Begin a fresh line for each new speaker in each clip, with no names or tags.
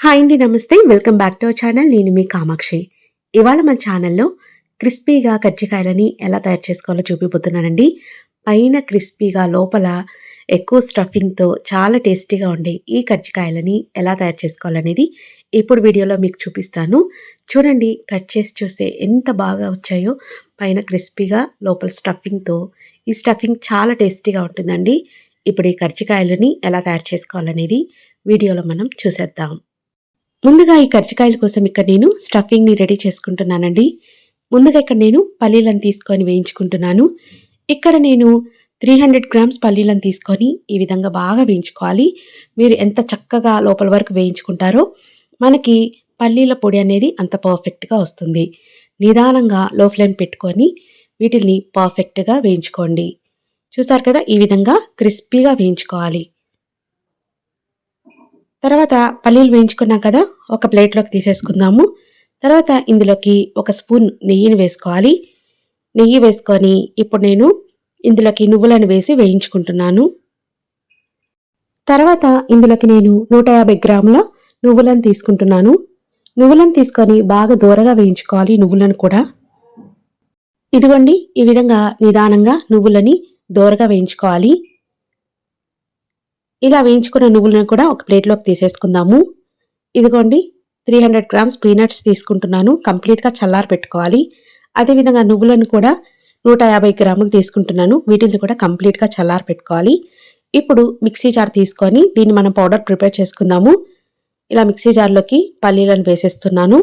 Hi అండి నమస్తే. Welcome back to our channel. నేను మీ కామాక్షి. ఇవాళ మన ఛానల్లో క్రిస్పీగా కజ్జికాయలని ఎలా తయారు చేసుకోవాలో చూపిపోతున్నానండి. పైన క్రిస్పీగా లోపల ఎక్కువ స్టఫింగ్తో చాలా టేస్టీగా ఉండే ఈ కజ్జికాయలని ఎలా తయారు చేసుకోవాలనేది ఇప్పుడు వీడియోలో మీకు చూపిస్తాను. చూడండి కట్ చేసి చూస్తే ఎంత బాగా వచ్చాయో. పైన క్రిస్పీగా లోపల స్టఫింగ్తో. ఈ స్టఫింగ్ చాలా టేస్టీగా ఉంటుందండి. ఇప్పుడు ఈ కజ్జికాయలని ఎలా తయారు చేసుకోవాలనేది వీడియోలో మనం చూసేద్దాం. ముందుగా ఈ కర్జికాయల కోసం ఇక్కడ నేను స్టఫింగ్ని రెడీ చేసుకుంటున్నానండి. ముందుగా ఇక్కడ నేను పల్లీలను తీసుకొని వేయించుకుంటున్నాను. ఇక్కడ నేను త్రీ హండ్రెడ్ గ్రామ్స్ పల్లీలను తీసుకొని ఈ విధంగా బాగా వేయించుకోవాలి. మీరు ఎంత చక్కగా లోపల వరకు వేయించుకుంటారో మనకి పల్లీల పొడి అనేది అంత పర్ఫెక్ట్గా వస్తుంది. నిదానంగా లో ఫ్లేమ్ పెట్టుకొని వీటిని పర్ఫెక్ట్గా వేయించుకోండి. చూసారు కదా ఈ విధంగా క్రిస్పీగా వేయించుకోవాలి. తర్వాత పల్లీలు వేయించుకున్నాం కదా ఒక ప్లేట్లోకి తీసేసుకుందాము. తర్వాత ఇందులోకి ఒక స్పూన్ నెయ్యిని వేసుకోవాలి. నెయ్యి వేసుకొని ఇప్పుడు నేను ఇందులోకి నువ్వులను వేసి వేయించుకుంటున్నాను. తర్వాత ఇందులోకి నేను నూట యాభై గ్రాముల నువ్వులను తీసుకుంటున్నాను. నువ్వులను తీసుకొని బాగా దూరగా వేయించుకోవాలి నువ్వులను కూడా. ఇదిగోండి ఈ విధంగా నిదానంగా నువ్వులని దూరగా వేయించుకోవాలి. ఇలా వేయించుకున్న నువ్వులను కూడా ఒక ప్లేట్లోకి తీసేసుకుందాము. ఇదిగోండి త్రీ హండ్రెడ్ గ్రామ్స్ పీనట్స్ తీసుకుంటున్నాను. కంప్లీట్గా చల్లారి పెట్టుకోవాలి. అదేవిధంగా నువ్వులను కూడా నూట యాభై గ్రాములు తీసుకుంటున్నాను. వీటిని కూడా కంప్లీట్గా చల్లారి పెట్టుకోవాలి. ఇప్పుడు మిక్సీ జార్ తీసుకొని దీన్ని మనం పౌడర్ ప్రిపేర్ చేసుకుందాము. ఇలా మిక్సీ జార్లోకి పల్లీలను వేసేస్తున్నాను.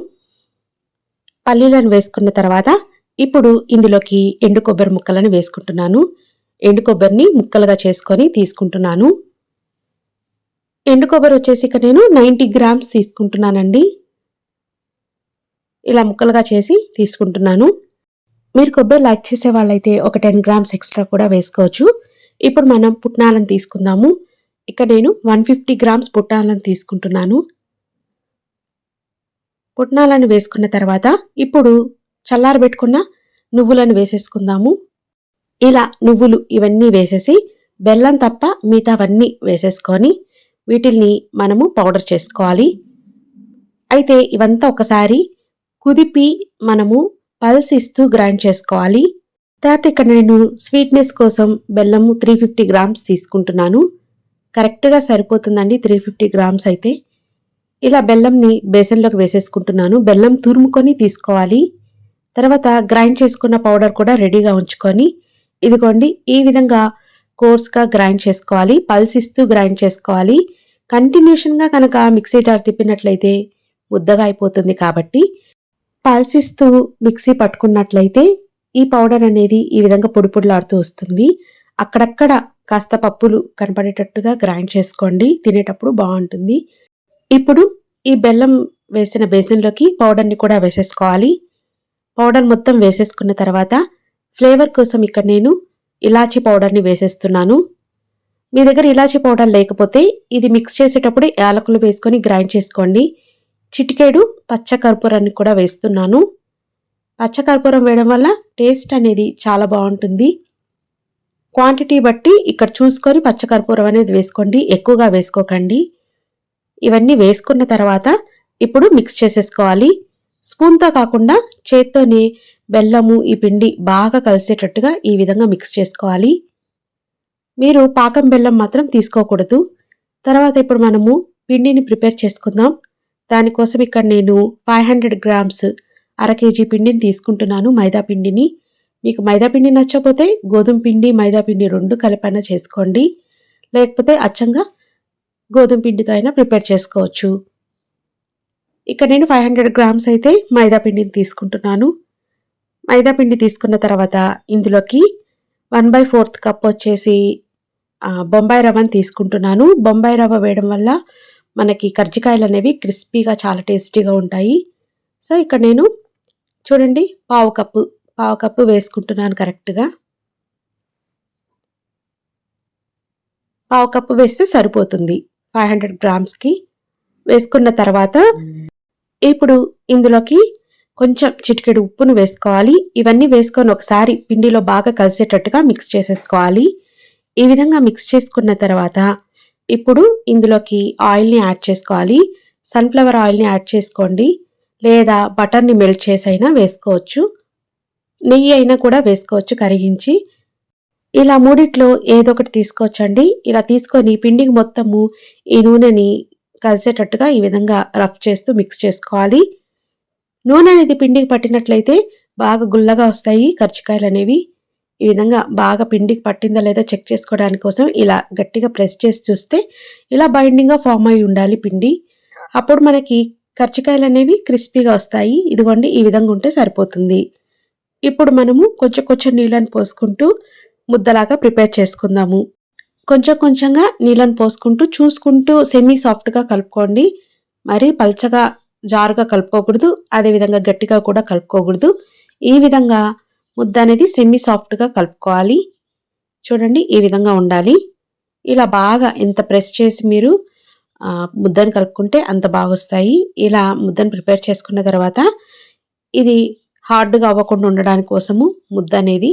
పల్లీలను వేసుకున్న తర్వాత ఇప్పుడు ఇందులోకి ఎండు కొబ్బరి ముక్కలను వేసుకుంటున్నాను. ఎండు కొబ్బరిని ముక్కలుగా చేసుకొని తీసుకుంటున్నాను. ఎండు కొబ్బరి వచ్చేసి ఇక్కడ నేను నైంటీ గ్రామ్స్ తీసుకుంటున్నానండి. ఇలా ముక్కలుగా చేసి తీసుకుంటున్నాను. మీరు కొబ్బరి లైక్ చేసే వాళ్ళైతే ఒక టెన్ గ్రామ్స్ ఎక్స్ట్రా కూడా వేసుకోవచ్చు. ఇప్పుడు మనం పుట్నాలను తీసుకుందాము. ఇక్కడ నేను వన్ ఫిఫ్టీ గ్రామ్స్ పుట్నాలను తీసుకుంటున్నాను. పుట్నాలను వేసుకున్న తర్వాత ఇప్పుడు చల్లారబెట్టుకున్న నువ్వులను వేసేసుకుందాము. ఇలా నువ్వులు ఇవన్నీ వేసేసి బెల్లం తప్ప మిగతావన్నీ వేసేసుకొని వీటిల్ని మనము పౌడర్ చేసుకోవాలి. అయితే ఇవంతా ఒకసారి కుదిపి మనము పల్స్ ఇస్తూ గ్రైండ్ చేసుకోవాలి. తర్వాత ఇక్కడ నేను స్వీట్నెస్ కోసం బెల్లము త్రీ ఫిఫ్టీ గ్రామ్స్ తీసుకుంటున్నాను. కరెక్ట్గా సరిపోతుందండి త్రీ ఫిఫ్టీ గ్రామ్స్ అయితే. ఇలా బెల్లంని బేసన్లోకి వేసేసుకుంటున్నాను. బెల్లం తురుముకొని తీసుకోవాలి. తర్వాత గ్రైండ్ చేసుకున్న పౌడర్ కూడా రెడీగా ఉంచుకొని ఇదిగోండి ఈ విధంగా కోర్స్గా గ్రైండ్ చేసుకోవాలి. పల్స్ ఇస్తూ గ్రైండ్ చేసుకోవాలి. కంటిన్యూషన్గా కనుక మిక్సీ జార్ తిప్పినట్లయితే ముద్దగా అయిపోతుంది కాబట్టి పల్సిస్తూ మిక్సీ పట్టుకున్నట్లయితే ఈ పౌడర్ అనేది ఈ విధంగా పొడి పొడిలాడుతూ వస్తుంది. అక్కడక్కడ కాస్త పప్పులు కనపడేటట్టుగా గ్రైండ్ చేసుకోండి. తినేటప్పుడు బాగుంటుంది. ఇప్పుడు ఈ బెల్లం వేసిన బేసిన్లోకి పౌడర్ని కూడా వేసేసుకోవాలి. పౌడర్ మొత్తం వేసేసుకున్న తర్వాత ఫ్లేవర్ కోసం ఇక్కడ నేను ఇలాచీ పౌడర్ని వేసేస్తున్నాను. మీ దగ్గర ఇలాచీ పౌడర్ లేకపోతే ఇది మిక్స్ చేసేటప్పుడు యాలకులు వేసుకొని గ్రైండ్ చేసుకోండి. చిటికేడు పచ్చకర్పూరాన్ని కూడా వేస్తున్నాను. పచ్చకర్పూరం వేయడం వల్ల టేస్ట్ అనేది చాలా బాగుంటుంది. క్వాంటిటీ బట్టి ఇక్కడ చూసుకొని పచ్చకర్పూరం అనేది వేసుకోండి. ఎక్కువగా వేసుకోకండి. ఇవన్నీ వేసుకున్న తర్వాత ఇప్పుడు మిక్స్ చేసేసుకోవాలి. స్పూన్తో కాకుండా చేత్తోనే బెల్లము ఈ పిండి బాగా కలిసేటట్టుగా ఈ విధంగా మిక్స్ చేసుకోవాలి. మీరు పాకం బెల్లం మాత్రం తీసుకోకూడదు. తర్వాత ఇప్పుడు మనము పిండిని ప్రిపేర్ చేసుకుందాం. దానికోసం ఇక్కడ నేను ఫైవ్ హండ్రెడ్ గ్రామ్స్ అర కేజీ పిండిని తీసుకుంటున్నాను మైదా పిండిని. మీకు మైదా పిండి నచ్చకపోతే గోధుమ పిండి మైదా పిండి రెండు కలిపైనా చేసుకోండి. లేకపోతే అచ్చంగా గోధుమ పిండితో అయినా ప్రిపేర్ చేసుకోవచ్చు. ఇక్కడ నేను ఫైవ్ హండ్రెడ్ గ్రామ్స్ అయితే మైదా పిండిని తీసుకుంటున్నాను. మైదా పిండి తీసుకున్న తర్వాత ఇందులోకి వన్ బై ఫోర్త్ కప్ వచ్చేసి బొంబాయి రవ్వని తీసుకుంటున్నాను. బొంబాయి రవ్వ వేయడం వల్ల మనకి కర్జికాయలు అనేవి క్రిస్పీగా చాలా టేస్టీగా ఉంటాయి. సో ఇక్కడ నేను చూడండి పావు కప్పు పావు కప్పు వేసుకుంటున్నాను కరెక్ట్గా. పావు కప్పు వేస్తే సరిపోతుంది ఫైవ్ హండ్రెడ్ గ్రామ్స్కి. వేసుకున్న తర్వాత ఇప్పుడు ఇందులోకి కొంచెం చిటికెడు ఉప్పును వేసుకోవాలి. ఇవన్నీ వేసుకొని ఒకసారి పిండిలో బాగా కలిసేటట్టుగా మిక్స్ చేసేసుకోవాలి. ఈ విధంగా మిక్స్ చేసుకున్న తర్వాత ఇప్పుడు ఇందులోకి ఆయిల్ని యాడ్ చేసుకోవాలి. సన్ఫ్లవర్ ఆయిల్ని యాడ్ చేసుకోండి. లేదా బటర్ని మెల్ట్ చేసైనా వేసుకోవచ్చు. నెయ్యి అయినా కూడా వేసుకోవచ్చు కరిగించి. ఇలా మూడిట్లో ఏదో ఒకటి తీసుకోవచ్చండి. ఇలా తీసుకొని పిండికి మొత్తము ఈ నూనెని కలిసేటట్టుగా ఈ విధంగా రఫ్ చేస్తూ మిక్స్ చేసుకోవాలి. నూనె అనేది పిండికి పట్టినట్లయితే బాగా గుల్లగా వస్తాయి కర్చికాయలు అనేవి. ఈ విధంగా బాగా పిండికి పట్టిందో లేదో చెక్ చేసుకోవడానికి కోసం ఇలా గట్టిగా ప్రెస్ చేసి చూస్తే ఇలా బైండింగ్గా ఫామ్ అయి ఉండాలి పిండి. అప్పుడు మనకి కర్చికాయలు అనేవి క్రిస్పీగా వస్తాయి. ఇదిగోండి ఈ విధంగా ఉంటే సరిపోతుంది. ఇప్పుడు మనము కొంచెం కొంచెం నీళ్ళని పోసుకుంటూ ముద్దలాగా ప్రిపేర్ చేసుకుందాము. కొంచెం కొంచెంగా నీళ్ళని పోసుకుంటూ చూసుకుంటూ సెమీ సాఫ్ట్గా కలుపుకోండి. మరీ పల్చగా జారుగా కలుపుకోకూడదు. అదేవిధంగా గట్టిగా కూడా కలుపుకోకూడదు. ఈ విధంగా ముద్ద అనేది సెమీ సాఫ్ట్గా కలుపుకోవాలి. చూడండి ఈ విధంగా ఉండాలి. ఇలా బాగా ఎంత ప్రెస్ చేసి మీరు ముద్దను కలుపుకుంటే అంత బాగా వస్తాయి ఇలా ముద్దను ప్రిపేర్ చేసుకున్న తర్వాత ఇది హార్డ్గా అవ్వకుండా ఉండడానికి కోసము ముద్ద అనేది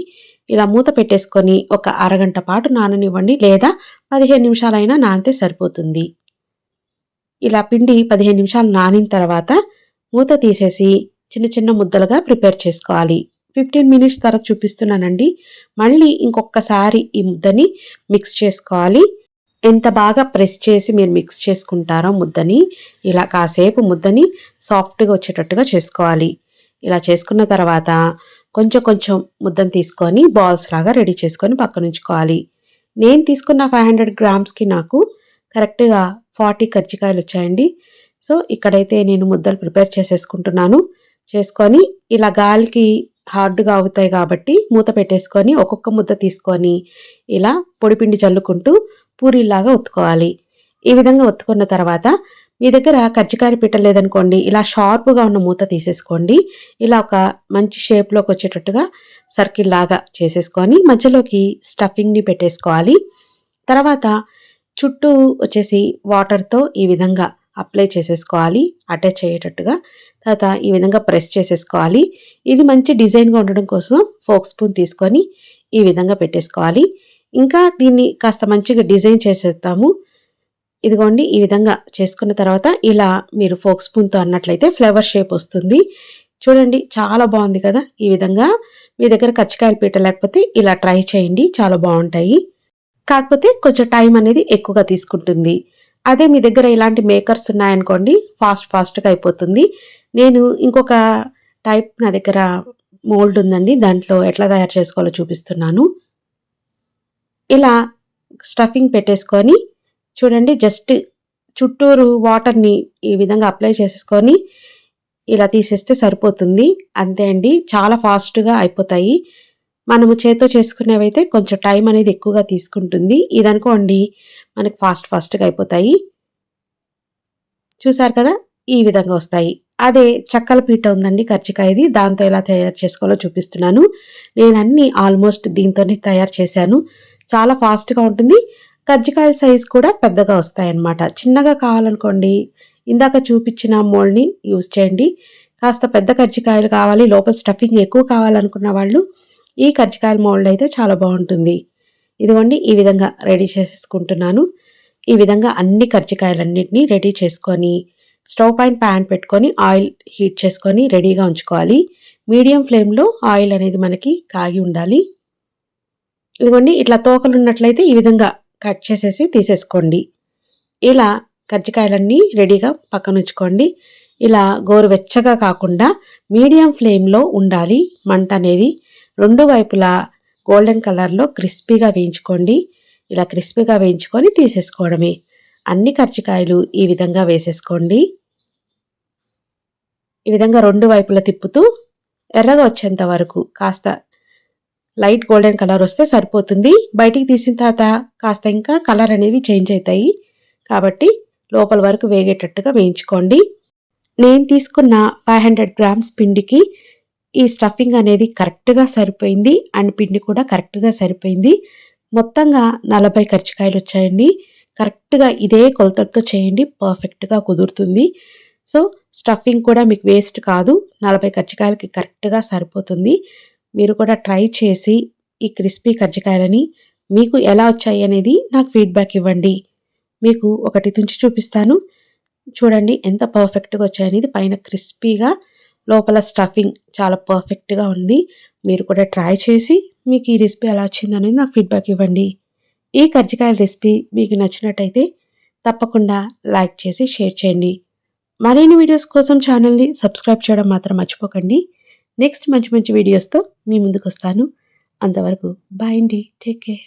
ఇలా మూత పెట్టేసుకొని ఒక అరగంట పాటు నాననివ్వండి. లేదా పదిహేను నిమిషాలైనా నానితే సరిపోతుంది. ఇలా పిండి పదిహేను నిమిషాలు నానిన తర్వాత మూత తీసేసి చిన్న చిన్న ముద్దలుగా ప్రిపేర్ చేసుకోవాలి. ఫిఫ్టీన్ మినిట్స్ తర్వాత చూపిస్తున్నానండి. మళ్ళీ ఇంకొకసారి ఈ ముద్దని మిక్స్ చేసుకోవాలి. ఎంత బాగా ప్రెస్ చేసి మీరు మిక్స్ చేసుకుంటారో ముద్దని ఇలా కాసేపు ముద్దని సాఫ్ట్గా వచ్చేటట్టుగా చేసుకోవాలి. ఇలా చేసుకున్న తర్వాత కొంచెం కొంచెం ముద్దను తీసుకొని బాల్స్ లాగా రెడీ చేసుకొని పక్కన ఉంచుకోవాలి. నేను తీసుకున్న ఫైవ్ హండ్రెడ్ గ్రామ్స్కి నాకు కరెక్ట్గా ఫార్టీ కజ్జికాయలు వచ్చాయండి. సో ఇక్కడైతే నేను ముద్దలు ప్రిపేర్ చేసేసుకుంటున్నాను. చేసుకొని ఇలా గాలికి హార్డ్గా అవుతాయి కాబట్టి మూత పెట్టేసుకొని ఒక్కొక్క ముద్ద తీసుకొని ఇలా పొడిపిండి చల్లుకుంటూ పూరీలాగా ఒత్తుకోవాలి. ఈ విధంగా ఒత్తుకున్న తర్వాత మీ దగ్గర కజ్జికాయ పిట్ట లేదనుకోండి ఇలా షార్ప్గా ఉన్న మూత తీసేసుకోండి. ఇలా ఒక మంచి షేప్లోకి వచ్చేటట్టుగా సర్కిల్ లాగా చేసేసుకొని మధ్యలోకి స్టఫింగ్ని పెట్టేసుకోవాలి. తర్వాత చుట్టూ వచ్చేసి వాటర్తో ఈ విధంగా అప్లై చేసేసుకోవాలి అటాచ్ అయ్యేటట్టుగా. తర్వాత ఈ విధంగా ప్రెస్ చేసేసుకోవాలి. ఇది మంచి డిజైన్గా ఉండడం కోసం ఫోక్ స్పూన్ తీసుకొని ఈ విధంగా పెట్టేసుకోవాలి. ఇంకా దీన్ని కాస్త మంచిగా డిజైన్ చేసేస్తాము ఇదిగోండి ఈ విధంగా చేసుకున్న తర్వాత ఇలా మీరు ఫోక్ స్పూన్తో అన్నట్లయితే ఫ్లేవర్ షేప్ వస్తుంది. చూడండి చాలా బాగుంది కదా ఈ విధంగా. మీ దగ్గర కచ్చికాయలు పీట లేకపోతే ఇలా ట్రై చేయండి చాలా బాగుంటాయి. కాకపోతే కొంచెం టైం అనేది ఎక్కువగా తీసుకుంటుంది. అదే మీ దగ్గర ఇలాంటి మేకర్స్ ఉన్నాయనుకోండి ఫాస్ట్ ఫాస్ట్గా అయిపోతుంది. నేను ఇంకొక టైప్ నా దగ్గర మోల్డ్ ఉందండి దాంట్లో ఎట్లా తయారు చేసుకోవాలో చూపిస్తున్నాను. ఇలా స్టఫింగ్ పెట్టేసుకొని చూడండి జస్ట్ చుట్టూరు వాటర్ని ఈ విధంగా అప్లై చేసేసుకొని ఇలా తీసేస్తే సరిపోతుంది. అంతే అండి చాలా ఫాస్ట్గా అయిపోతాయి. మనము చేతో చేసుకునేవైతే కొంచెం టైం అనేది ఎక్కువగా తీసుకుంటుంది. ఇదనుకోండి మనకు ఫాస్ట్ ఫాస్ట్గా అయిపోతాయి. చూసారు కదా? ఈ విధంగా వస్తాయి. అదే చక్కల పీట ఉందండి కర్జికాయది. దాంతో ఎలా తయారు చేసుకోవాలో చూపిస్తున్నాను. నేను అన్ని ఆల్మోస్ట్ దీంతోనే తయారు చేశాను. చాలా ఫాస్ట్గా ఉంటుంది. కజ్జికాయల సైజ్ కూడా పెద్దగా వస్తాయన్నమాట. చిన్నగా కావాలనుకోండి ఇందాక చూపించిన మోల్డ్ని యూజ్ చేయండి. కాస్త పెద్ద కజ్జికాయలు కావాలి లోపల స్టఫింగ్ ఎక్కువ కావాలనుకున్న వాళ్ళు ఈ కజ్జికాయల మోల్డ్ అయితే చాలా బాగుంటుంది. ఇదిగోండి ఈ విధంగా రెడీ చేసేసుకుంటున్నాను. ఈ విధంగా అన్ని కజ్జికాయలన్నింటినీ రెడీ చేసుకొని స్టవ్ పైన ప్యాన్ పెట్టుకొని ఆయిల్ హీట్ చేసుకొని రెడీగా ఉంచుకోవాలి. మీడియం ఫ్లేమ్లో ఆయిల్ అనేది మనకి కాగి ఉండాలి. ఇదిగోండి ఇట్లా తోకలు ఉన్నట్లయితే ఈ విధంగా కట్ చేసేసి తీసేసుకోండి. ఇలా కజ్జికాయలన్నీ రెడీగా పక్కన ఉంచుకోండి. ఇలా గోరువెచ్చగా కాకుండా మీడియం ఫ్లేమ్లో ఉండాలి మంట అనేది. రెండు వైపులా గోల్డెన్ కలర్లో క్రిస్పీగా వేయించుకోండి. ఇలా క్రిస్పీగా వేయించుకొని తీసేసుకోవడమే. అన్ని కర్చికాయలు ఈ విధంగా వేసేసుకోండి. ఈ విధంగా రెండు వైపులా తిప్పుతూ ఎర్రగా వచ్చేంత వరకు కాస్త లైట్ గోల్డెన్ కలర్ వస్తే సరిపోతుంది. బయటికి తీసిన తర్వాత కాస్త ఇంకా కలర్ అనేవి చేంజ్ అవుతాయి. కాబట్టి లోపల వరకు వేగేటట్టుగా వేయించుకోండి. నేను తీసుకున్న ఫైవ్ హండ్రెడ్ గ్రామ్స్ పిండికి ఈ స్టఫింగ్ అనేది కరెక్ట్గా సరిపోయింది అండ్ పిండి కూడా కరెక్ట్గా సరిపోయింది. మొత్తంగా నలభై కర్చికాయలు వచ్చాయండి. కరెక్ట్గా ఇదే కొలతలతో చేయండి పర్ఫెక్ట్గా కుదురుతుంది. సో స్టఫింగ్ కూడా మీకు వేస్ట్ కాదు. నలభై కర్చికాయలకి కరెక్ట్గా సరిపోతుంది. మీరు కూడా ట్రై చేసి ఈ క్రిస్పీ కజ్జికాయలని మీకు ఎలా వచ్చాయి అనేది నాకు ఫీడ్బ్యాక్ ఇవ్వండి. మీకు ఒకటి తుంచి చూపిస్తాను. చూడండి ఎంత పర్ఫెక్ట్గా వచ్చాయనేది పైన క్రిస్పీగా లోపల స్టఫింగ్ చాలా పర్ఫెక్ట్గా ఉంది. మీరు కూడా ట్రై చేసి మీకు ఈ రెసిపీ ఎలా వచ్చింది అనేది నాకు ఫీడ్బ్యాక్ ఇవ్వండి. ఈ కజ్జికాయల రెసిపీ మీకు నచ్చినట్టయితే తప్పకుండా లైక్ చేసి షేర్ చేయండి. మరిన్ని వీడియోస్ కోసం ఛానల్ని సబ్స్క్రైబ్ చేయడం మాత్రం మర్చిపోకండి. నెక్స్ట్ మంచి మంచి వీడియోస్తో మీ ముందుకు వస్తాను. అంతవరకు బాయ్ అండి. Take care